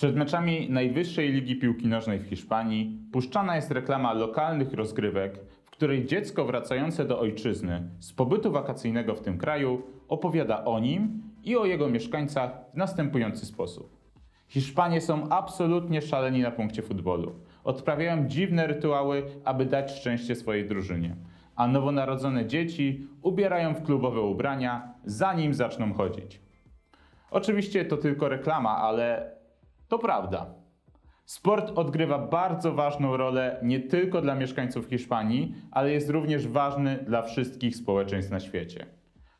Przed meczami najwyższej ligi piłki nożnej w Hiszpanii puszczana jest reklama lokalnych rozgrywek, w której dziecko wracające do ojczyzny z pobytu wakacyjnego w tym kraju opowiada o nim i o jego mieszkańcach w następujący sposób. Hiszpanie są absolutnie szaleni na punkcie futbolu. Odprawiają dziwne rytuały, aby dać szczęście swojej drużynie. A nowonarodzone dzieci ubierają w klubowe ubrania, zanim zaczną chodzić. Oczywiście to tylko reklama, ale to prawda. Sport odgrywa bardzo ważną rolę nie tylko dla mieszkańców Hiszpanii, ale jest również ważny dla wszystkich społeczeństw na świecie.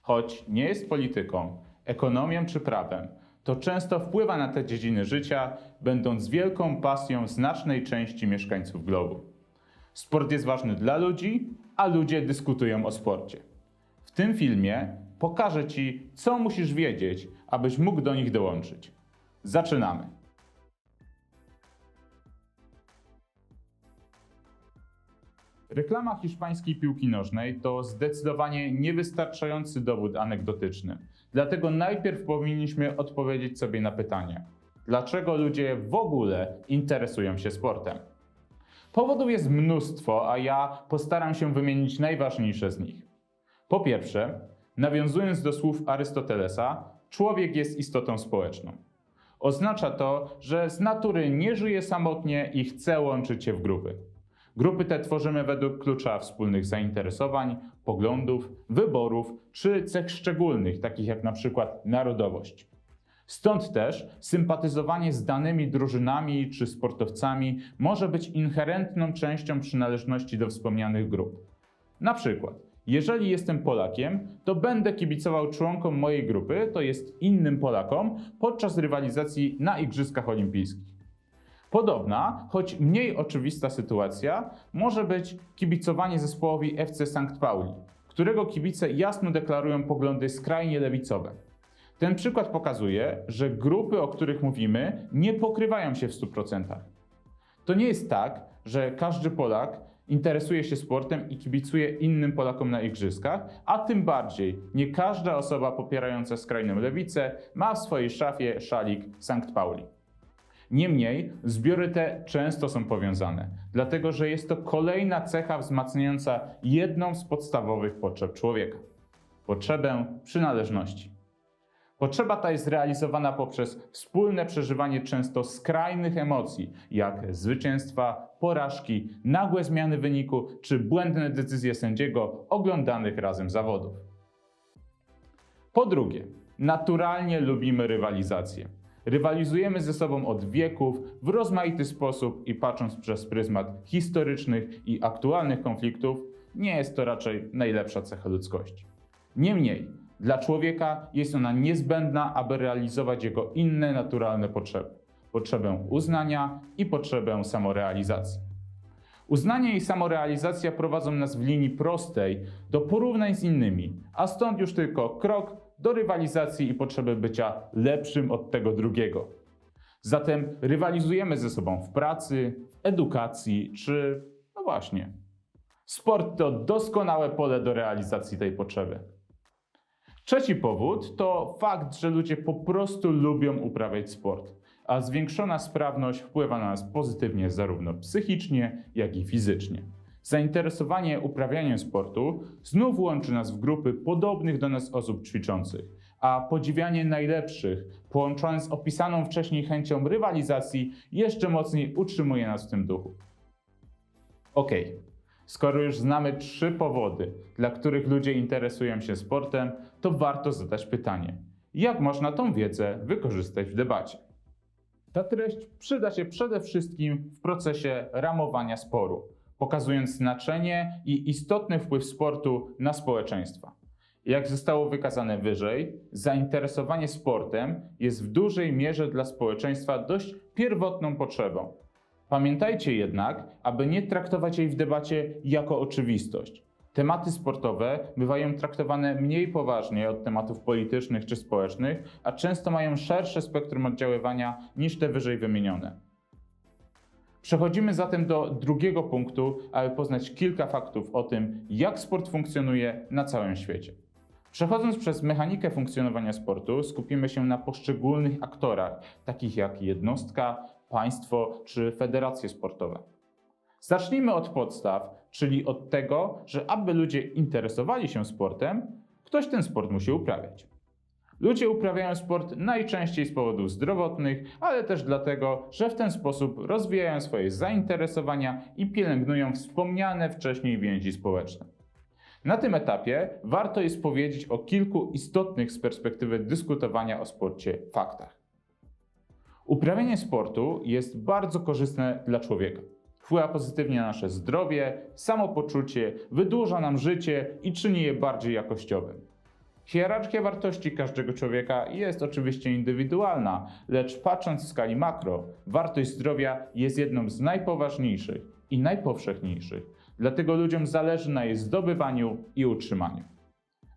Choć nie jest polityką, ekonomią czy prawem, to często wpływa na te dziedziny życia, będąc wielką pasją znacznej części mieszkańców globu. Sport jest ważny dla ludzi, a ludzie dyskutują o sporcie. W tym filmie pokażę Ci, co musisz wiedzieć, abyś mógł do nich dołączyć. Zaczynamy. Reklama hiszpańskiej piłki nożnej to zdecydowanie niewystarczający dowód anegdotyczny. Dlatego najpierw powinniśmy odpowiedzieć sobie na pytanie: dlaczego ludzie w ogóle interesują się sportem? Powodów jest mnóstwo, a ja postaram się wymienić najważniejsze z nich. Po pierwsze, nawiązując do słów Arystotelesa, człowiek jest istotą społeczną. Oznacza to, że z natury nie żyje samotnie i chce łączyć się w grupy. Grupy te tworzymy według klucza wspólnych zainteresowań, poglądów, wyborów czy cech szczególnych, takich jak na przykład narodowość. Stąd też sympatyzowanie z danymi drużynami czy sportowcami może być inherentną częścią przynależności do wspomnianych grup. Na przykład, jeżeli jestem Polakiem, to będę kibicował członkom mojej grupy, to jest innym Polakom, podczas rywalizacji na Igrzyskach Olimpijskich. Podobna, choć mniej oczywista sytuacja może być kibicowanie zespołowi FC St. Pauli, którego kibice jasno deklarują poglądy skrajnie lewicowe. Ten przykład pokazuje, że grupy, o których mówimy, nie pokrywają się w 100%. To nie jest tak, że każdy Polak interesuje się sportem i kibicuje innym Polakom na igrzyskach, a tym bardziej nie każda osoba popierająca skrajną lewicę ma w swojej szafie szalik St. Pauli. Niemniej zbiory te często są powiązane, dlatego że jest to kolejna cecha wzmacniająca jedną z podstawowych potrzeb człowieka potrzebę przynależności. Potrzeba ta jest realizowana poprzez wspólne przeżywanie często skrajnych emocji, jak zwycięstwa, porażki, nagłe zmiany wyniku czy błędne decyzje sędziego oglądanych razem zawodów. Po drugie, naturalnie lubimy rywalizację. Rywalizujemy ze sobą od wieków w rozmaity sposób i patrząc przez pryzmat historycznych i aktualnych konfliktów, nie jest to raczej najlepsza cecha ludzkości. Niemniej, dla człowieka jest ona niezbędna, aby realizować jego inne naturalne potrzeby: potrzebę uznania i potrzebę samorealizacji. Uznanie i samorealizacja prowadzą nas w linii prostej do porównań z innymi, a stąd już tylko krok do rywalizacji i potrzeby bycia lepszym od tego drugiego. Zatem rywalizujemy ze sobą w pracy, w edukacji czy, no właśnie, sport to doskonałe pole do realizacji tej potrzeby. Trzeci powód to fakt, że ludzie po prostu lubią uprawiać sport, a zwiększona sprawność wpływa na nas pozytywnie zarówno psychicznie, jak i fizycznie. Zainteresowanie uprawianiem sportu znów łączy nas w grupy podobnych do nas osób ćwiczących, a podziwianie najlepszych, połączone z opisaną wcześniej chęcią rywalizacji, jeszcze mocniej utrzymuje nas w tym duchu. Ok, skoro już znamy trzy powody, dla których ludzie interesują się sportem, to warto zadać pytanie: jak można tą wiedzę wykorzystać w debacie? Ta treść przyda się przede wszystkim w procesie ramowania sporu, pokazując znaczenie i istotny wpływ sportu na społeczeństwa. Jak zostało wykazane wyżej, zainteresowanie sportem jest w dużej mierze dla społeczeństwa dość pierwotną potrzebą. Pamiętajcie jednak, aby nie traktować jej w debacie jako oczywistość. Tematy sportowe bywają traktowane mniej poważnie od tematów politycznych czy społecznych, a często mają szersze spektrum oddziaływania niż te wyżej wymienione. Przechodzimy zatem do drugiego punktu, aby poznać kilka faktów o tym, jak sport funkcjonuje na całym świecie. Przechodząc przez mechanikę funkcjonowania sportu, skupimy się na poszczególnych aktorach, takich jak jednostka, państwo czy federacje sportowe. Zacznijmy od podstaw, czyli od tego, że aby ludzie interesowali się sportem, ktoś ten sport musi uprawiać. Ludzie uprawiają sport najczęściej z powodów zdrowotnych, ale też dlatego, że w ten sposób rozwijają swoje zainteresowania i pielęgnują wspomniane wcześniej więzi społeczne. Na tym etapie warto jest powiedzieć o kilku istotnych z perspektywy dyskutowania o sporcie faktach. Uprawianie sportu jest bardzo korzystne dla człowieka. Wpływa pozytywnie na nasze zdrowie, samopoczucie, wydłuża nam życie i czyni je bardziej jakościowym. Hierarchia wartości każdego człowieka jest oczywiście indywidualna, lecz patrząc w skali makro, wartość zdrowia jest jedną z najpoważniejszych i najpowszechniejszych. Dlatego ludziom zależy na jej zdobywaniu i utrzymaniu.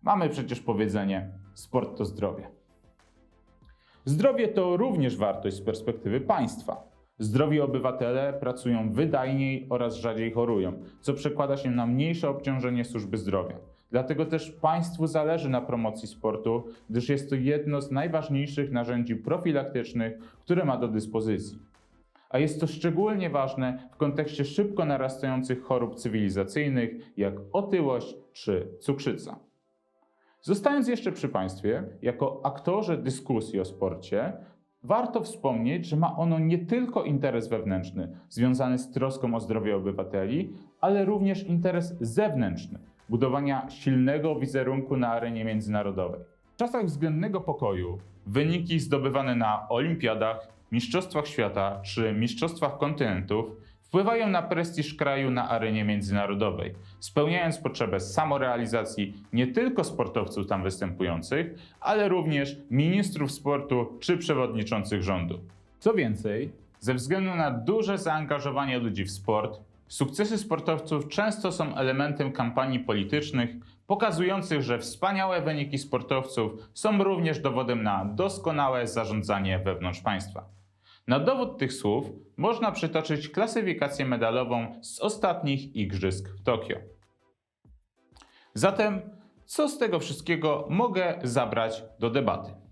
Mamy przecież powiedzenie: sport to zdrowie. Zdrowie to również wartość z perspektywy państwa. Zdrowi obywatele pracują wydajniej oraz rzadziej chorują, co przekłada się na mniejsze obciążenie służby zdrowia. Dlatego też państwu zależy na promocji sportu, gdyż jest to jedno z najważniejszych narzędzi profilaktycznych, które ma do dyspozycji. A jest to szczególnie ważne w kontekście szybko narastających chorób cywilizacyjnych, jak otyłość czy cukrzyca. Zostając jeszcze przy państwie, jako aktorze dyskusji o sporcie, warto wspomnieć, że ma ono nie tylko interes wewnętrzny, związany z troską o zdrowie obywateli, ale również interes zewnętrzny, budowania silnego wizerunku na arenie międzynarodowej. W czasach względnego pokoju wyniki zdobywane na olimpiadach, mistrzostwach świata czy mistrzostwach kontynentów wpływają na prestiż kraju na arenie międzynarodowej, spełniając potrzebę samorealizacji nie tylko sportowców tam występujących, ale również ministrów sportu czy przewodniczących rządu. Co więcej, ze względu na duże zaangażowanie ludzi w sport, sukcesy sportowców często są elementem kampanii politycznych, pokazujących, że wspaniałe wyniki sportowców są również dowodem na doskonałe zarządzanie wewnątrz państwa. Na dowód tych słów można przytoczyć klasyfikację medalową z ostatnich igrzysk w Tokio. Zatem, co z tego wszystkiego mogę zabrać do debaty?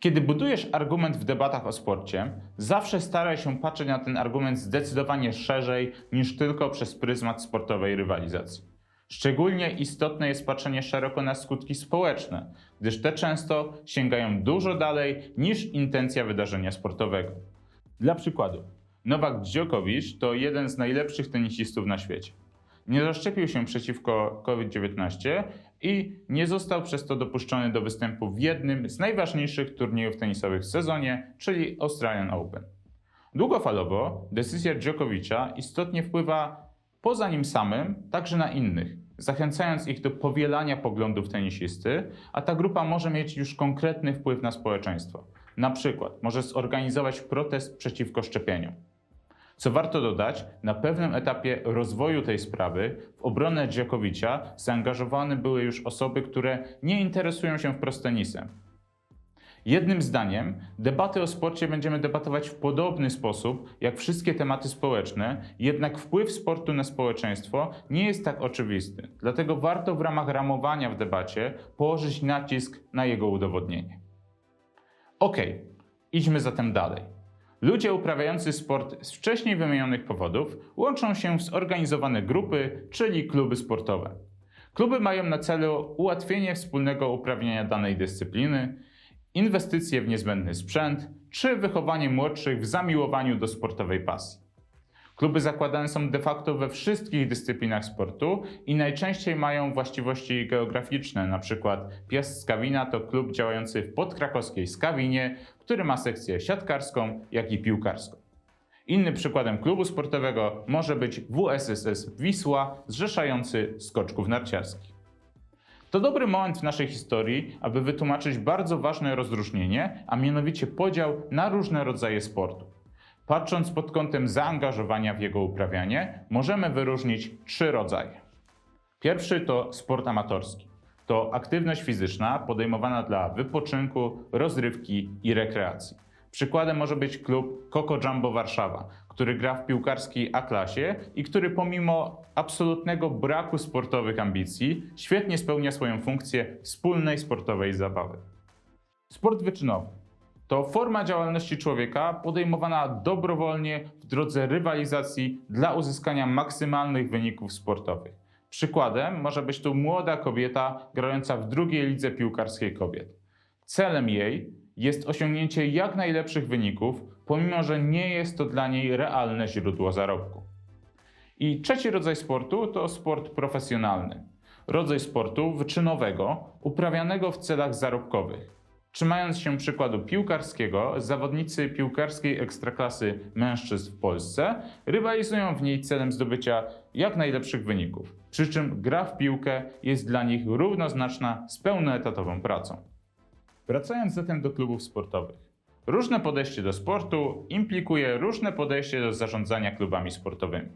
Kiedy budujesz argument w debatach o sporcie, zawsze staraj się patrzeć na ten argument zdecydowanie szerzej niż tylko przez pryzmat sportowej rywalizacji. Szczególnie istotne jest patrzenie szeroko na skutki społeczne, gdyż te często sięgają dużo dalej niż intencja wydarzenia sportowego. Dla przykładu, Nowak Djokovic to jeden z najlepszych tenisistów na świecie. Nie zaszczepił się przeciwko COVID-19 i nie został przez to dopuszczony do występu w jednym z najważniejszych turniejów tenisowych w sezonie, czyli Australian Open. Długofalowo decyzja Djokovicia istotnie wpływa poza nim samym także na innych, zachęcając ich do powielania poglądów tenisisty, a ta grupa może mieć już konkretny wpływ na społeczeństwo. Na przykład może zorganizować protest przeciwko szczepieniom. Co warto dodać, na pewnym etapie rozwoju tej sprawy w obronę Djokovicia zaangażowane były już osoby, które nie interesują się wprost tenisem. Jednym zdaniem, debaty o sporcie będziemy debatować w podobny sposób jak wszystkie tematy społeczne, jednak wpływ sportu na społeczeństwo nie jest tak oczywisty. Dlatego warto w ramach ramowania w debacie położyć nacisk na jego udowodnienie. Ok, idźmy zatem dalej. Ludzie uprawiający sport z wcześniej wymienionych powodów łączą się w zorganizowane grupy, czyli kluby sportowe. Kluby mają na celu ułatwienie wspólnego uprawiania danej dyscypliny, inwestycje w niezbędny sprzęt czy wychowanie młodszych w zamiłowaniu do sportowej pasji. Kluby zakładane są de facto we wszystkich dyscyplinach sportu i najczęściej mają właściwości geograficzne, np. Piast Skawina to klub działający w podkrakowskiej Skawinie, który ma sekcję siatkarską, jak i piłkarską. Innym przykładem klubu sportowego może być WSSS Wisła, zrzeszający skoczków narciarskich. To dobry moment w naszej historii, aby wytłumaczyć bardzo ważne rozróżnienie, a mianowicie podział na różne rodzaje sportu. Patrząc pod kątem zaangażowania w jego uprawianie, możemy wyróżnić trzy rodzaje. Pierwszy to sport amatorski. To aktywność fizyczna podejmowana dla wypoczynku, rozrywki i rekreacji. Przykładem może być klub Coco Jumbo Warszawa, który gra w piłkarskiej A-klasie i który pomimo absolutnego braku sportowych ambicji świetnie spełnia swoją funkcję wspólnej sportowej zabawy. Sport wyczynowy to forma działalności człowieka podejmowana dobrowolnie w drodze rywalizacji dla uzyskania maksymalnych wyników sportowych. Przykładem może być tu młoda kobieta grająca w drugiej lidze piłkarskiej kobiet. Celem jej jest osiągnięcie jak najlepszych wyników, pomimo że nie jest to dla niej realne źródło zarobku. I trzeci rodzaj sportu to sport profesjonalny. Rodzaj sportu wyczynowego, uprawianego w celach zarobkowych. Trzymając się przykładu piłkarskiego, zawodnicy piłkarskiej ekstraklasy mężczyzn w Polsce rywalizują w niej celem zdobycia jak najlepszych wyników, przy czym gra w piłkę jest dla nich równoznaczna z pełnoetatową pracą. Wracając zatem do klubów sportowych. Różne podejście do sportu implikuje różne podejście do zarządzania klubami sportowymi.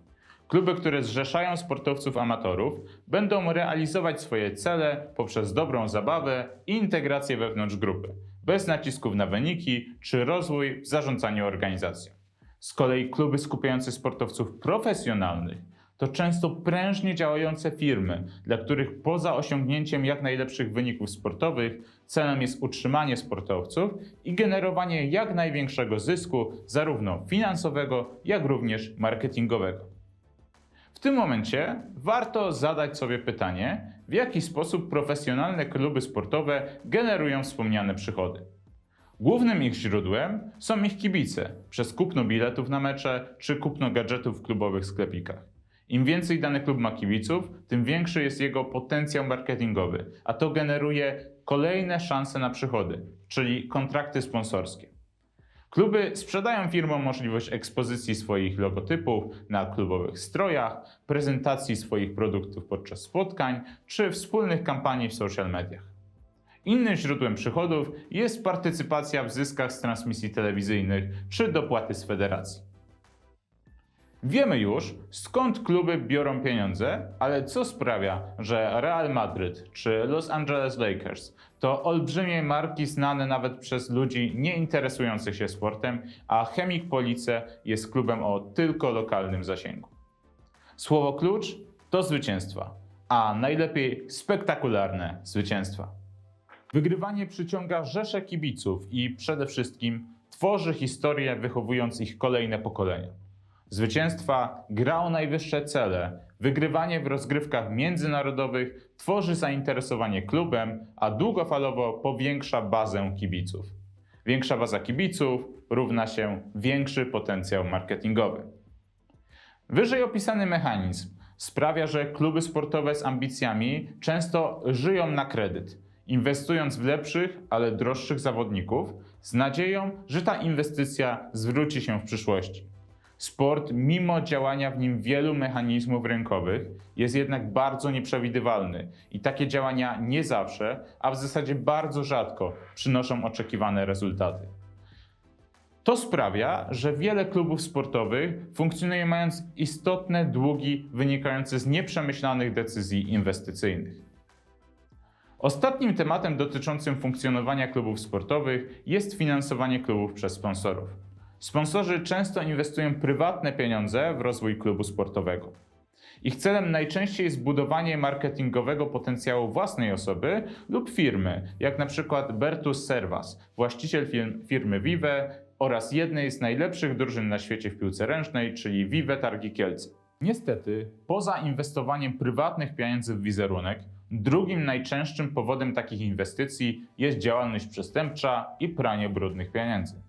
Kluby, które zrzeszają sportowców amatorów, będą realizować swoje cele poprzez dobrą zabawę i integrację wewnątrz grupy, bez nacisków na wyniki czy rozwój w zarządzaniu organizacją. Z kolei kluby skupiające sportowców profesjonalnych to często prężnie działające firmy, dla których poza osiągnięciem jak najlepszych wyników sportowych celem jest utrzymanie sportowców i generowanie jak największego zysku, zarówno finansowego, jak również marketingowego. Tym momencie warto zadać sobie pytanie, w jaki sposób profesjonalne kluby sportowe generują wspomniane przychody. Głównym ich źródłem są ich kibice przez kupno biletów na mecze czy kupno gadżetów w klubowych sklepikach. Im więcej dany klub ma kibiców, tym większy jest jego potencjał marketingowy, a to generuje kolejne szanse na przychody, czyli kontrakty sponsorskie. Kluby sprzedają firmom możliwość ekspozycji swoich logotypów na klubowych strojach, prezentacji swoich produktów podczas spotkań czy wspólnych kampanii w social mediach. Innym źródłem przychodów jest partycypacja w zyskach z transmisji telewizyjnych czy dopłaty z federacji. Wiemy już, skąd kluby biorą pieniądze, ale co sprawia, że Real Madryt czy Los Angeles Lakers to olbrzymie marki znane nawet przez ludzi nie interesujących się sportem, a Chemik Police jest klubem o tylko lokalnym zasięgu. Słowo klucz to zwycięstwa, a najlepiej spektakularne zwycięstwa. Wygrywanie przyciąga rzesze kibiców i przede wszystkim tworzy historię, wychowując ich kolejne pokolenia. Zwycięstwa, gra o najwyższe cele, wygrywanie w rozgrywkach międzynarodowych tworzy zainteresowanie klubem, a długofalowo powiększa bazę kibiców. Większa baza kibiców równa się większy potencjał marketingowy. Wyżej opisany mechanizm sprawia, że kluby sportowe z ambicjami często żyją na kredyt, inwestując w lepszych, ale droższych zawodników, z nadzieją, że ta inwestycja zwróci się w przyszłości. Sport, mimo działania w nim wielu mechanizmów rynkowych, jest jednak bardzo nieprzewidywalny i takie działania nie zawsze, a w zasadzie bardzo rzadko przynoszą oczekiwane rezultaty. To sprawia, że wiele klubów sportowych funkcjonuje mając istotne długi wynikające z nieprzemyślanych decyzji inwestycyjnych. Ostatnim tematem dotyczącym funkcjonowania klubów sportowych jest finansowanie klubów przez sponsorów. Sponsorzy często inwestują prywatne pieniądze w rozwój klubu sportowego. Ich celem najczęściej jest budowanie marketingowego potencjału własnej osoby lub firmy, jak na przykład Bertus Servas, właściciel firm, firmy Vive oraz jednej z najlepszych drużyn na świecie w piłce ręcznej, czyli Vive Targi Kielce. Niestety, poza inwestowaniem prywatnych pieniędzy w wizerunek, drugim najczęstszym powodem takich inwestycji jest działalność przestępcza i pranie brudnych pieniędzy.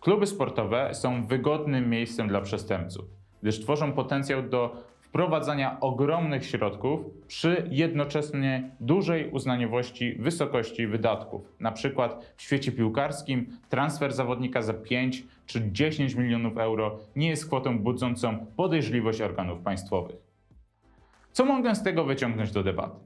Kluby sportowe są wygodnym miejscem dla przestępców, gdyż tworzą potencjał do wprowadzania ogromnych środków przy jednocześnie dużej uznaniowości wysokości wydatków. Na przykład w świecie piłkarskim transfer zawodnika za 5 czy 10 milionów euro nie jest kwotą budzącą podejrzliwość organów państwowych. Co mogę z tego wyciągnąć do debaty?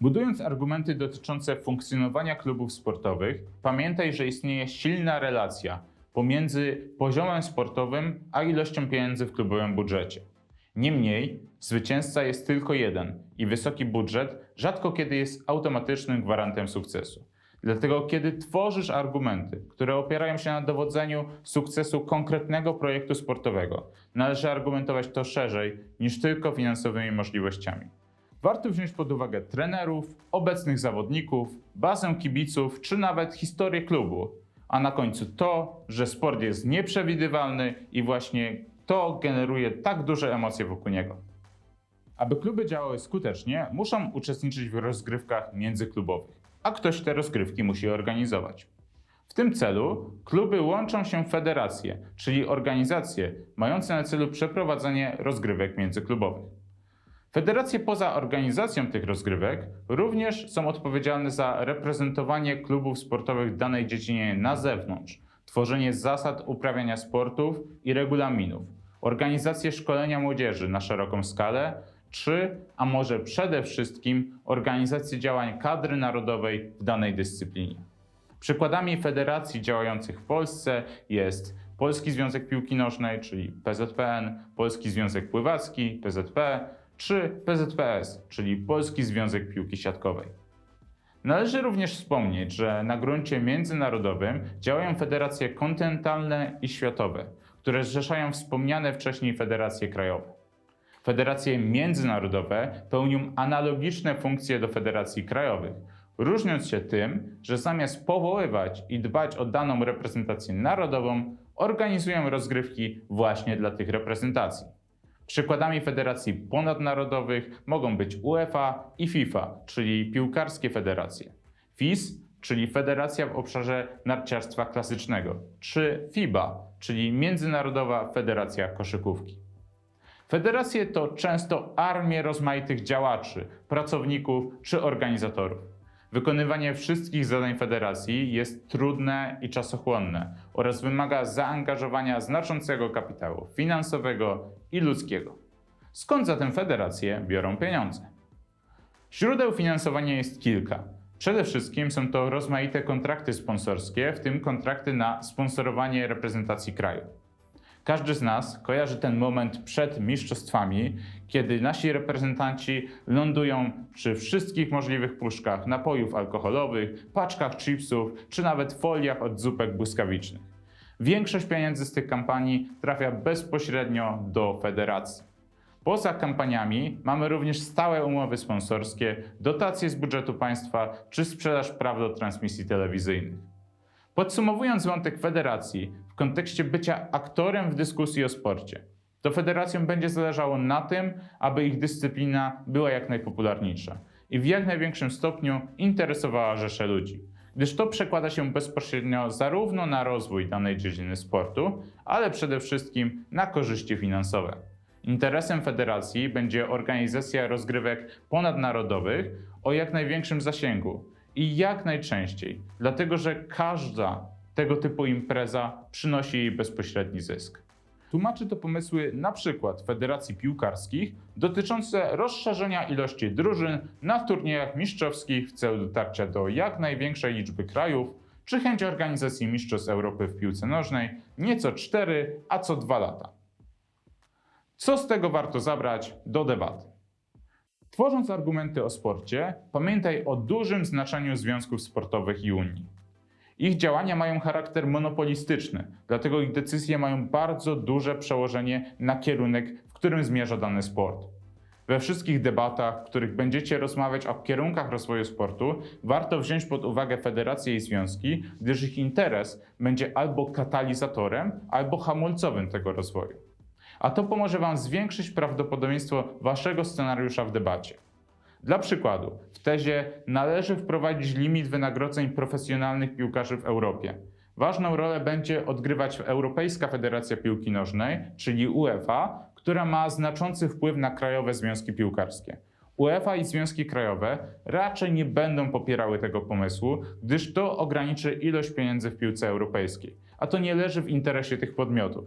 Budując argumenty dotyczące funkcjonowania klubów sportowych, pamiętaj, że istnieje silna relacja pomiędzy poziomem sportowym a ilością pieniędzy w klubowym budżecie. Niemniej, zwycięzca jest tylko jeden i wysoki budżet rzadko kiedy jest automatycznym gwarantem sukcesu. Dlatego, kiedy tworzysz argumenty, które opierają się na dowodzeniu sukcesu konkretnego projektu sportowego, należy argumentować to szerzej niż tylko finansowymi możliwościami. Warto wziąć pod uwagę trenerów, obecnych zawodników, bazę kibiców czy nawet historię klubu, a na końcu to, że sport jest nieprzewidywalny i właśnie to generuje tak duże emocje wokół niego. Aby kluby działały skutecznie, muszą uczestniczyć w rozgrywkach międzyklubowych, a ktoś te rozgrywki musi organizować. W tym celu kluby łączą się w federacje, czyli organizacje mające na celu przeprowadzenie rozgrywek międzyklubowych. Federacje poza organizacją tych rozgrywek również są odpowiedzialne za reprezentowanie klubów sportowych w danej dziedzinie na zewnątrz, tworzenie zasad uprawiania sportów i regulaminów, organizację szkolenia młodzieży na szeroką skalę, czy, a może przede wszystkim, organizację działań kadry narodowej w danej dyscyplinie. Przykładami federacji działających w Polsce jest Polski Związek Piłki Nożnej, czyli PZPN, Polski Związek Pływacki, PZP, czy PZPS, czyli Polski Związek Piłki Siatkowej. Należy również wspomnieć, że na gruncie międzynarodowym działają federacje kontynentalne i światowe, które zrzeszają wspomniane wcześniej federacje krajowe. Federacje międzynarodowe pełnią analogiczne funkcje do federacji krajowych, różniąc się tym, że zamiast powoływać i dbać o daną reprezentację narodową, organizują rozgrywki właśnie dla tych reprezentacji. Przykładami federacji ponadnarodowych mogą być UEFA i FIFA, czyli piłkarskie federacje, FIS, czyli Federacja w obszarze narciarstwa klasycznego, czy FIBA, czyli Międzynarodowa Federacja Koszykówki. Federacje to często armie rozmaitych działaczy, pracowników czy organizatorów. Wykonywanie wszystkich zadań federacji jest trudne i czasochłonne oraz wymaga zaangażowania znaczącego kapitału finansowego i ludzkiego. Skąd zatem federacje biorą pieniądze? Źródeł finansowania jest kilka. Przede wszystkim są to rozmaite kontrakty sponsorskie, w tym kontrakty na sponsorowanie reprezentacji kraju. Każdy z nas kojarzy ten moment przed mistrzostwami, kiedy nasi reprezentanci lądują przy wszystkich możliwych puszkach napojów alkoholowych, paczkach chipsów czy nawet foliach od zupek błyskawicznych. Większość pieniędzy z tych kampanii trafia bezpośrednio do federacji. Poza kampaniami mamy również stałe umowy sponsorskie, dotacje z budżetu państwa czy sprzedaż praw do transmisji telewizyjnych. Podsumowując wątek federacji w kontekście bycia aktorem w dyskusji o sporcie, to federacjom będzie zależało na tym, aby ich dyscyplina była jak najpopularniejsza i w jak największym stopniu interesowała rzesze ludzi, gdyż to przekłada się bezpośrednio zarówno na rozwój danej dziedziny sportu, ale przede wszystkim na korzyści finansowe. Interesem federacji będzie organizacja rozgrywek ponadnarodowych o jak największym zasięgu, i jak najczęściej, dlatego że każda tego typu impreza przynosi jej bezpośredni zysk. Tłumaczy to pomysły przykład federacji piłkarskich dotyczące rozszerzenia ilości drużyn na turniejach mistrzowskich w celu dotarcia do jak największej liczby krajów, czy chęć organizacji Mistrzostw Europy w piłce nożnej nie co 4, a co 2 lata. Co z tego warto zabrać do debaty? Tworząc argumenty o sporcie, pamiętaj o dużym znaczeniu związków sportowych i unii. Ich działania mają charakter monopolistyczny, dlatego ich decyzje mają bardzo duże przełożenie na kierunek, w którym zmierza dany sport. We wszystkich debatach, w których będziecie rozmawiać o kierunkach rozwoju sportu, warto wziąć pod uwagę federacje i związki, gdyż ich interes będzie albo katalizatorem, albo hamulcowym tego rozwoju a to pomoże Wam zwiększyć prawdopodobieństwo Waszego scenariusza w debacie. Dla przykładu, w tezie należy wprowadzić limit wynagrodzeń profesjonalnych piłkarzy w Europie. Ważną rolę będzie odgrywać Europejska Federacja Piłki Nożnej, czyli UEFA, która ma znaczący wpływ na krajowe związki piłkarskie. UEFA i związki krajowe raczej nie będą popierały tego pomysłu, gdyż to ograniczy ilość pieniędzy w piłce europejskiej, a to nie leży w interesie tych podmiotów.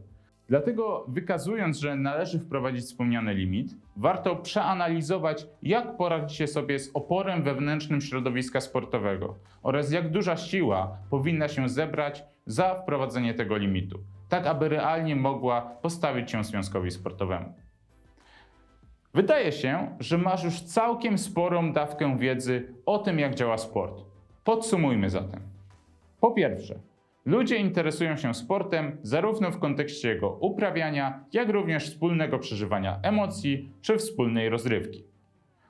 Dlatego wykazując, że należy wprowadzić wspomniany limit, warto przeanalizować, jak poradzicie sobie z oporem wewnętrznym środowiska sportowego oraz jak duża siła powinna się zebrać za wprowadzenie tego limitu, tak aby realnie mogła postawić się związkowi sportowemu. Wydaje się, że masz już całkiem sporą dawkę wiedzy o tym, jak działa sport. Podsumujmy zatem. Po pierwsze, ludzie interesują się sportem zarówno w kontekście jego uprawiania, jak również wspólnego przeżywania emocji czy wspólnej rozrywki.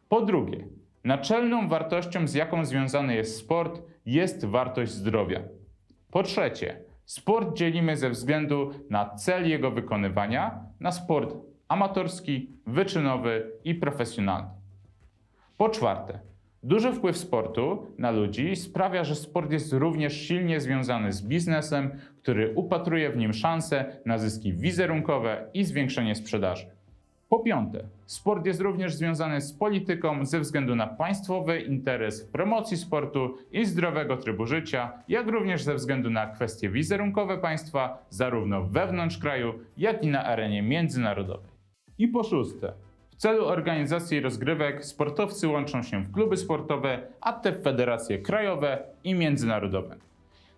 Po drugie, naczelną wartością, z jaką związany jest sport, jest wartość zdrowia. Po trzecie, sport dzielimy ze względu na cel jego wykonywania na sport amatorski, wyczynowy i profesjonalny. Po czwarte, duży wpływ sportu na ludzi sprawia, że sport jest również silnie związany z biznesem, który upatruje w nim szanse na zyski wizerunkowe i zwiększenie sprzedaży. Po piąte, sport jest również związany z polityką ze względu na państwowy interes w promocji sportu i zdrowego trybu życia, jak również ze względu na kwestie wizerunkowe państwa, zarówno wewnątrz kraju, jak i na arenie międzynarodowej. I po szóste, w celu organizacji rozgrywek sportowcy łączą się w kluby sportowe, a te w federacje krajowe i międzynarodowe.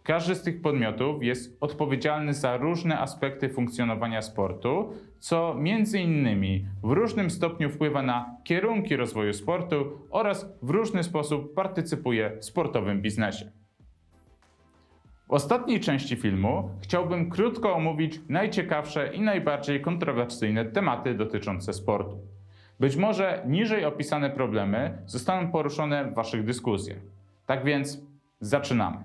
Każdy z tych podmiotów jest odpowiedzialny za różne aspekty funkcjonowania sportu, co między innymi w różnym stopniu wpływa na kierunki rozwoju sportu oraz w różny sposób partycypuje w sportowym biznesie. W ostatniej części filmu chciałbym krótko omówić najciekawsze i najbardziej kontrowersyjne tematy dotyczące sportu. Być może niżej opisane problemy zostaną poruszone w Waszych dyskusjach. Tak więc zaczynamy.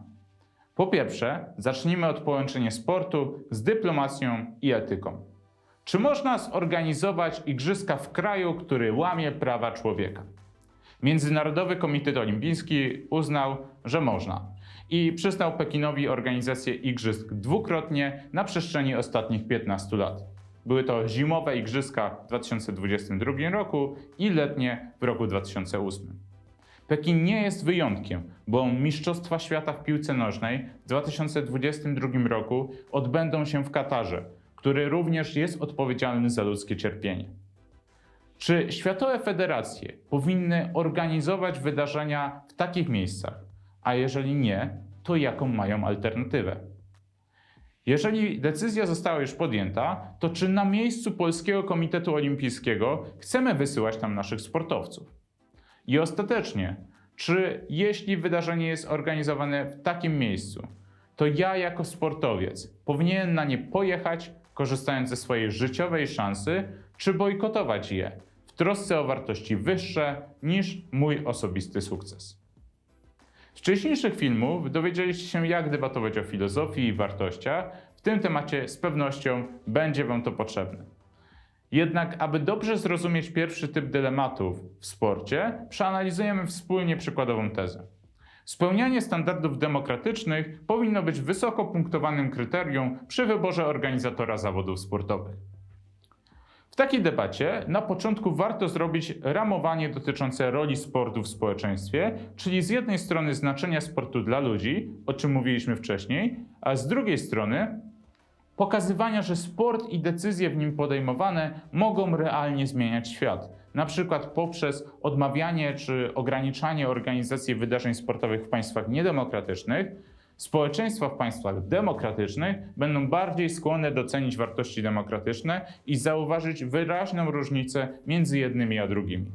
Po pierwsze, zacznijmy od połączenia sportu z dyplomacją i etyką. Czy można zorganizować igrzyska w kraju, który łamie prawa człowieka? Międzynarodowy Komitet Olimpijski uznał, że można i przyznał Pekinowi organizację igrzysk dwukrotnie na przestrzeni ostatnich 15 lat. Były to zimowe igrzyska w 2022 roku i letnie w roku 2008. Pekin nie jest wyjątkiem, bo Mistrzostwa Świata w piłce nożnej w 2022 roku odbędą się w Katarze, który również jest odpowiedzialny za ludzkie cierpienie. Czy światowe federacje powinny organizować wydarzenia w takich miejscach? A jeżeli nie, to jaką mają alternatywę? Jeżeli decyzja została już podjęta, to czy na miejscu Polskiego Komitetu Olimpijskiego chcemy wysyłać tam naszych sportowców? I ostatecznie, czy jeśli wydarzenie jest organizowane w takim miejscu, to ja jako sportowiec powinienem na nie pojechać, korzystając ze swojej życiowej szansy, czy bojkotować je w trosce o wartości wyższe niż mój osobisty sukces? Z wcześniejszych filmów dowiedzieliście się, jak debatować o filozofii i wartościach. W tym temacie z pewnością będzie Wam to potrzebne. Jednak, aby dobrze zrozumieć pierwszy typ dylematów w sporcie, przeanalizujemy wspólnie przykładową tezę. Spełnianie standardów demokratycznych powinno być wysoko punktowanym kryterium przy wyborze organizatora zawodów sportowych. W takiej debacie na początku warto zrobić ramowanie dotyczące roli sportu w społeczeństwie, czyli z jednej strony znaczenia sportu dla ludzi, o czym mówiliśmy wcześniej, a z drugiej strony pokazywania, że sport i decyzje w nim podejmowane mogą realnie zmieniać świat. Na przykład poprzez odmawianie czy ograniczanie organizacji wydarzeń sportowych w państwach niedemokratycznych, społeczeństwa w państwach demokratycznych będą bardziej skłonne docenić wartości demokratyczne i zauważyć wyraźną różnicę między jednymi a drugimi.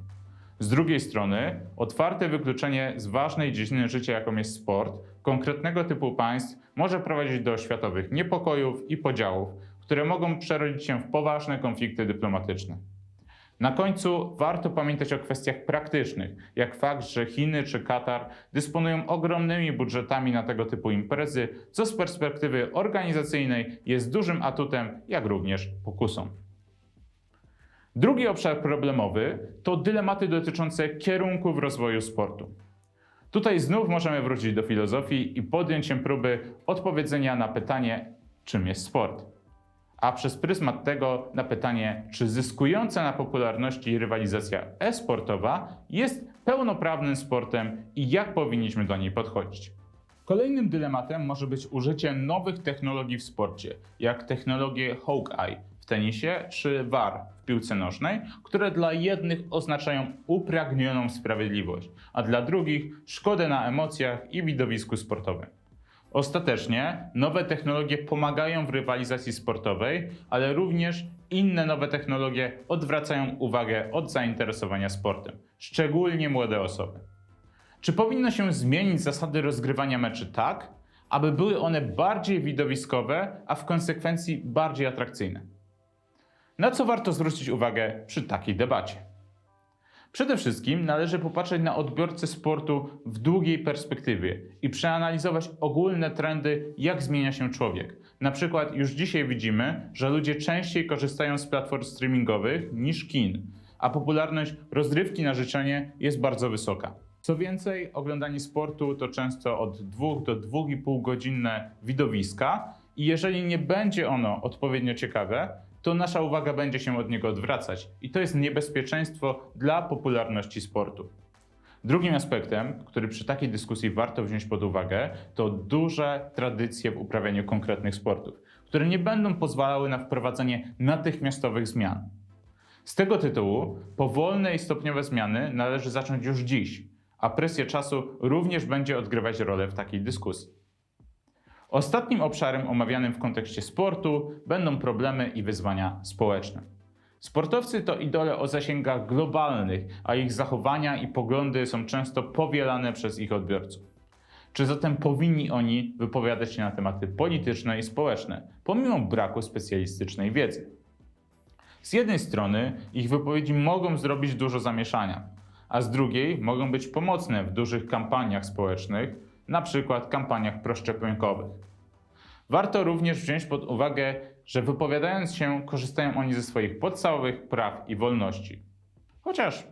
Z drugiej strony, otwarte wykluczenie z ważnej dziedziny życia, jaką jest sport, konkretnego typu państw może prowadzić do światowych niepokojów i podziałów, które mogą przerodzić się w poważne konflikty dyplomatyczne. Na końcu warto pamiętać o kwestiach praktycznych, jak fakt, że Chiny czy Katar dysponują ogromnymi budżetami na tego typu imprezy, co z perspektywy organizacyjnej jest dużym atutem, jak również pokusą. Drugi obszar problemowy to dylematy dotyczące kierunków rozwoju sportu. Tutaj znów możemy wrócić do filozofii i podjąć się próby odpowiedzenia na pytanie, czym jest sport. A przez pryzmat tego na pytanie, czy zyskująca na popularności rywalizacja e-sportowa jest pełnoprawnym sportem i jak powinniśmy do niej podchodzić. Kolejnym dylematem może być użycie nowych technologii w sporcie, jak technologie Hawkeye w tenisie czy VAR w piłce nożnej, które dla jednych oznaczają upragnioną sprawiedliwość, a dla drugich szkodę na emocjach i widowisku sportowym. Ostatecznie nowe technologie pomagają w rywalizacji sportowej, ale również inne nowe technologie odwracają uwagę od zainteresowania sportem, szczególnie młode osoby. Czy powinno się zmienić zasady rozgrywania meczy tak, aby były one bardziej widowiskowe, a w konsekwencji bardziej atrakcyjne? Na co warto zwrócić uwagę przy takiej debacie? Przede wszystkim należy popatrzeć na odbiorcę sportu w długiej perspektywie i przeanalizować ogólne trendy, jak zmienia się człowiek. Na przykład już dzisiaj widzimy, że ludzie częściej korzystają z platform streamingowych niż kin, a popularność rozrywki na życzenie jest bardzo wysoka. Co więcej, oglądanie sportu to często od 2 do 2,5 godzinne widowiska i jeżeli nie będzie ono odpowiednio ciekawe, to nasza uwaga będzie się od niego odwracać i to jest niebezpieczeństwo dla popularności sportu. Drugim aspektem, który przy takiej dyskusji warto wziąć pod uwagę, to duże tradycje w uprawianiu konkretnych sportów, które nie będą pozwalały na wprowadzenie natychmiastowych zmian. Z tego tytułu powolne i stopniowe zmiany należy zacząć już dziś, a presja czasu również będzie odgrywać rolę w takiej dyskusji. Ostatnim obszarem omawianym w kontekście sportu będą problemy i wyzwania społeczne. Sportowcy to idole o zasięgach globalnych, a ich zachowania i poglądy są często powielane przez ich odbiorców. Czy zatem powinni oni wypowiadać się na tematy polityczne i społeczne, pomimo braku specjalistycznej wiedzy? Z jednej strony ich wypowiedzi mogą zrobić dużo zamieszania, a z drugiej mogą być pomocne w dużych kampaniach społecznych, przykład kampaniach proszczepionkowych. Warto również wziąć pod uwagę, że wypowiadając się, korzystają oni ze swoich podstawowych praw i wolności. Chociaż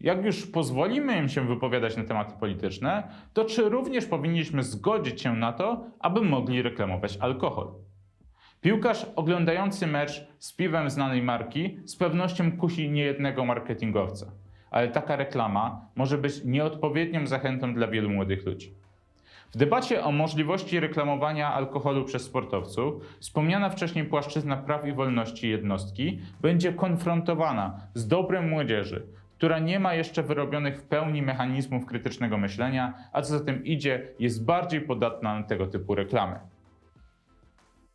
jak już pozwolimy im się wypowiadać na tematy polityczne, to czy również powinniśmy zgodzić się na to, aby mogli reklamować alkohol? Piłkarz oglądający mecz z piwem znanej marki z pewnością kusi niejednego marketingowca, ale taka reklama może być nieodpowiednią zachętą dla wielu młodych ludzi. W debacie o możliwości reklamowania alkoholu przez sportowców, wspomniana wcześniej płaszczyzna praw i wolności jednostki będzie konfrontowana z dobrem młodzieży, która nie ma jeszcze wyrobionych w pełni mechanizmów krytycznego myślenia, a co za tym idzie, jest bardziej podatna na tego typu reklamy.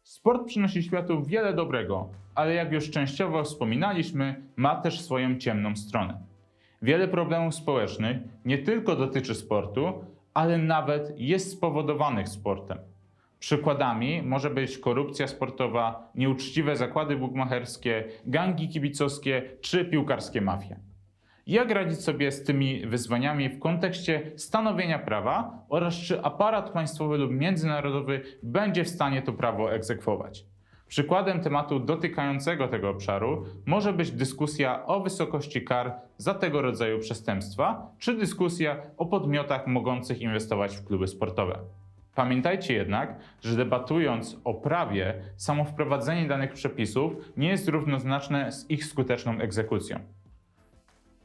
Sport przynosi światu wiele dobrego, ale jak już częściowo wspominaliśmy, ma też swoją ciemną stronę. Wiele problemów społecznych nie tylko dotyczy sportu, ale nawet jest spowodowanych sportem. Przykładami może być korupcja sportowa, nieuczciwe zakłady bukmacherskie, gangi kibicowskie czy piłkarskie mafie. Jak radzić sobie z tymi wyzwaniami w kontekście stanowienia prawa oraz czy aparat państwowy lub międzynarodowy będzie w stanie to prawo egzekwować? Przykładem tematu dotykającego tego obszaru może być dyskusja o wysokości kar za tego rodzaju przestępstwa, czy dyskusja o podmiotach mogących inwestować w kluby sportowe. Pamiętajcie jednak, że debatując o prawie, samo wprowadzenie danych przepisów nie jest równoznaczne z ich skuteczną egzekucją.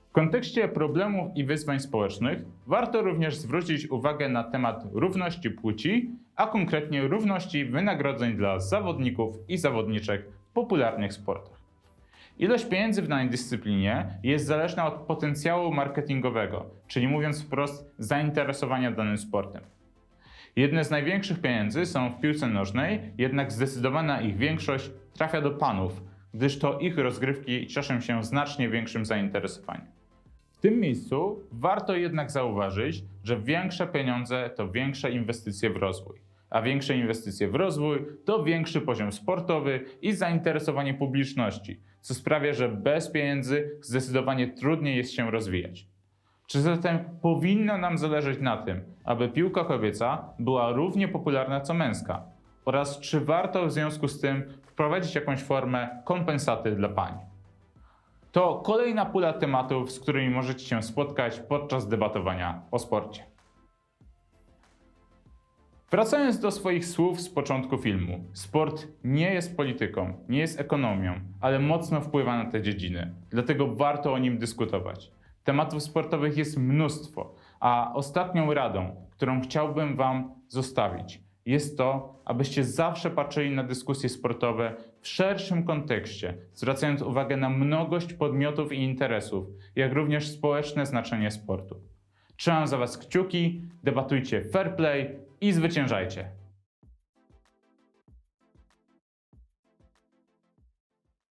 W kontekście problemów i wyzwań społecznych warto również zwrócić uwagę na temat równości płci, a konkretnie równości wynagrodzeń dla zawodników i zawodniczek w popularnych sportach. Ilość pieniędzy w danej dyscyplinie jest zależna od potencjału marketingowego, czyli mówiąc wprost, zainteresowania danym sportem. Jedne z największych pieniędzy są w piłce nożnej, jednak zdecydowana ich większość trafia do panów, gdyż to ich rozgrywki cieszą się znacznie większym zainteresowaniem. W tym miejscu warto jednak zauważyć, że większe pieniądze to większe inwestycje w rozwój, a większe inwestycje w rozwój to większy poziom sportowy i zainteresowanie publiczności, co sprawia, że bez pieniędzy zdecydowanie trudniej jest się rozwijać. Czy zatem powinno nam zależeć na tym, aby piłka kobieca była równie popularna co męska? Oraz czy warto w związku z tym wprowadzić jakąś formę kompensaty dla pań? To kolejna pula tematów, z którymi możecie się spotkać podczas debatowania o sporcie. Wracając do swoich słów z początku filmu, sport nie jest polityką, nie jest ekonomią, ale mocno wpływa na te dziedziny, dlatego warto o nim dyskutować. Tematów sportowych jest mnóstwo, a ostatnią radą, którą chciałbym Wam zostawić, jest to, abyście zawsze patrzyli na dyskusje sportowe w szerszym kontekście, zwracając uwagę na mnogość podmiotów i interesów, jak również społeczne znaczenie sportu. Trzymam za Was kciuki, debatujcie fair play i zwyciężajcie.